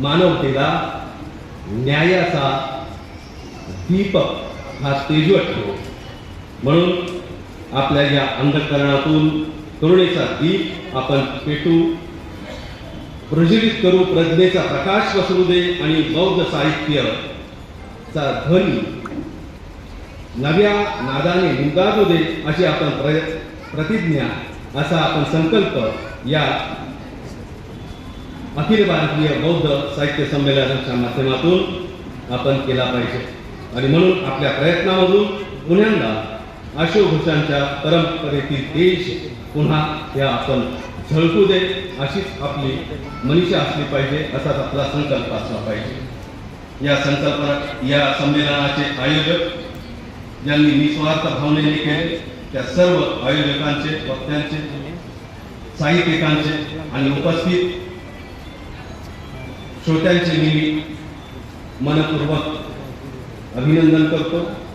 मानवतेला न्यायाचा दीपक हा तेजवत ठेवो म्हणून आपल्या या अंधकरणातून करुणेचा दीप आपण पेटू प्रज्वलित करू प्रज्ञेचा प्रकाश पसरू दे आणि बौद्ध साहित्यचा ध्वनी नव्या नादाने निंदाजू दे अशी आपण प्र प्रतिज्ञा असा आपण संकल्प या अखिल भारतीय बौद्ध साहित्य संमेलनाच्या माध्यमातून आपण केला पाहिजे. आणि म्हणून आपल्या प्रयत्नामधून पुण्यांदा अशोकभूषांच्या परंपरेतील देश पुन्हा या आपण झळकू दे अशीच आपली मनीषा असली पाहिजे असाच आपला संकल्प असला पाहिजे. या संकल्पना या संमेलनाचे आयोजक ज्यांनी निस्वार्थ भावनेने केले त्या सर्व आयोजकांचे वक्त्यांचे साहित्यिकांचे आणि उपस्थित श्रोत्यांचे मी मनपूर्वक अभिनंदन करतो.